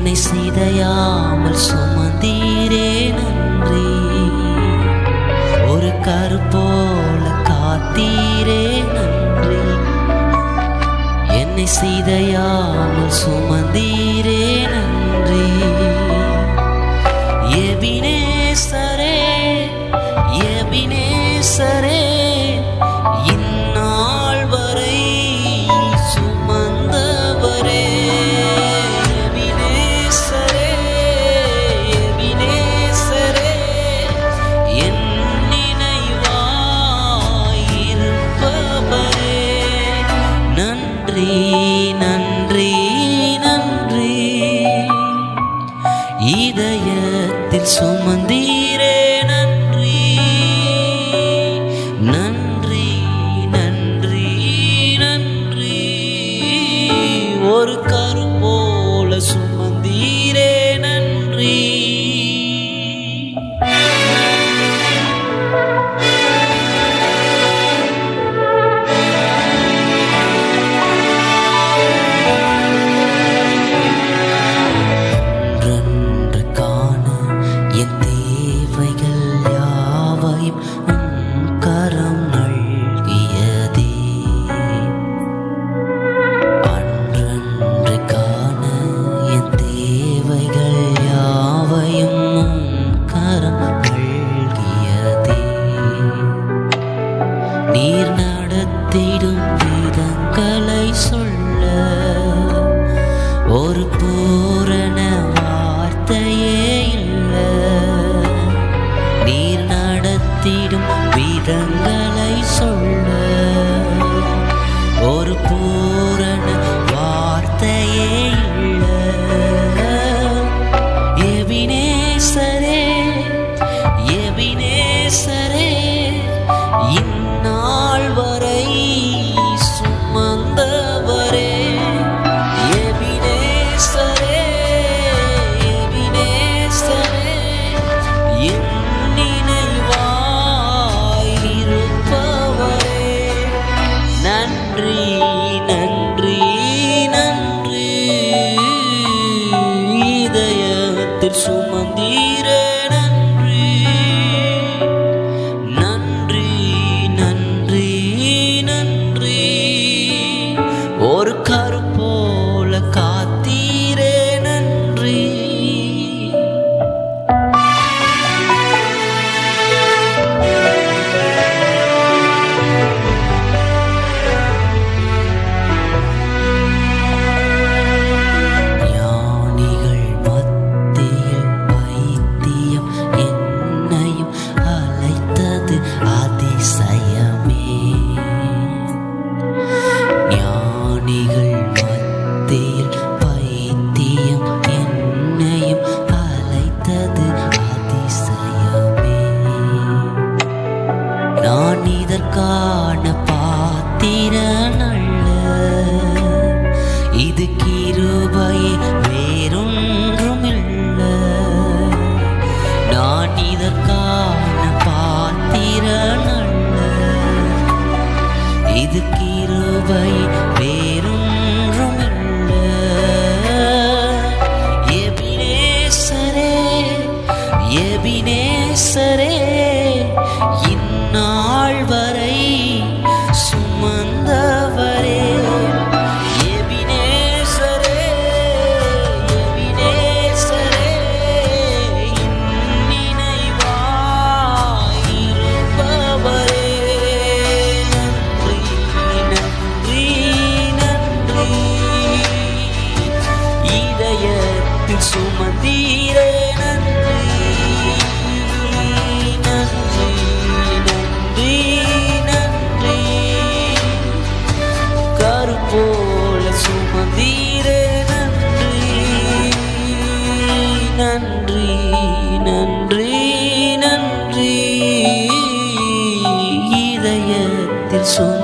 என்னை சிதையாமல் சுமந்தீரே நன்றி. ஒரு கருப்போல காத்தீரே நன்றி. என்னை சிதையாமல் சுமந்தீரே நன்றி. நன்றி 啊。இது கிருபை வே son